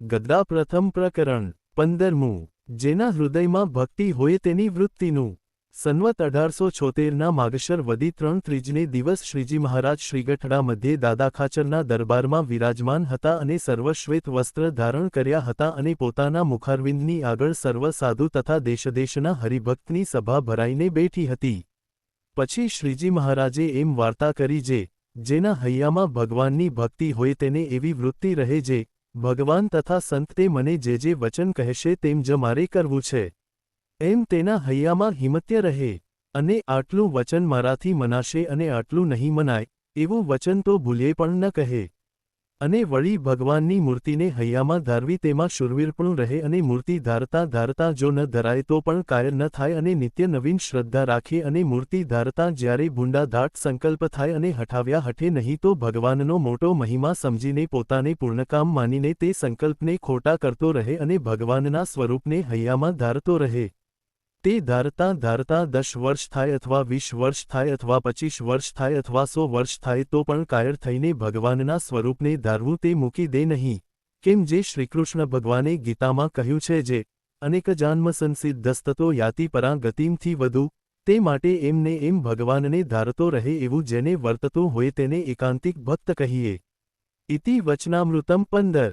ગદ્દા પ્રથમ પ્રકરણ, પંદરમું. જેના હૃદયમાં ભક્તિ હોય તેની વૃત્તિનું. સન્વત અઢારસો છોતેરના માગશર વદી ત્રણ ત્રીજને દિવસ શ્રીજી મહારાજ શ્રીગઠડા મધ્યે દાદા ખાચરના દરબારમાં વિરાજમાન હતા અને સર્વશ્વેત વસ્ત્ર ધારણ કર્યા હતા અને પોતાના મુખારવિંદની આગળ સર્વ સાધુ તથા દેશદેશના હરિભક્તની સભા ભરાઈને બેઠી હતી. પછી શ્રીજી મહારાજે એમ વાર્તા કરી જે, જેના હૈયામાં ભગવાનની ભક્તિ હોય તેને એવી વૃત્તિ રહે જે ભગવાન તથા સંત તે મને જે જે વચન કહેશે તેમ જ મારે કરવું છે. એમ તેના હૈયામાં હિમત્ય રહે અને આટલું વચન મારાથી મનાશે અને આટલું નહીં મનાય, એવું વચન તો ભૂલ્યે પણ ન કહે. અને વળી ભગવાનની મૂર્તિને હૈયામાં ધારવી તેમાં શુરવીરપણું રહે અને મૂર્તિ ધારતા ધારતા જો ન ધરાય તો પણ કાયર ન થાય અને નિત્ય નવીન શ્રદ્ધા રાખે અને મૂર્તિ ધારતા જ્યારે ભૂંડા ધાટ સંકલ્પ થાય અને હઠાવ્યા હઠે નહીં તો ભગવાનનો મોટો મહિમા સમજીને પોતાને પૂર્ણકામ માનીને તે સંકલ્પને ખોટા કરતો રહે અને ભગવાનના સ્વરૂપને હૈયામાં ધારતો રહે. તે ધારતા ધારતા દસ વર્ષ થાય અથવા વીસ વર્ષ થાય અથવા પચીસ વર્ષ થાય અથવા સો વર્ષ થાય તો પણ કાયર થઈને ભગવાનના સ્વરૂપને ધારવું તે મૂકી દે નહીં. કેમ જે શ્રીકૃષ્ણ ભગવાને ગીતામાં કહ્યું છે જે અનેક જાન્મ સંસિદ્ધસ્તતો યાતિ પરા ગતિમથી વધુ, તે માટે એમને એમ ભગવાનને ધારતો રહે એવું જેને વર્તતું હોય તેને એકાંતિક ભક્ત કહીએ. ઇતિ વચનામૃતમ પંદર.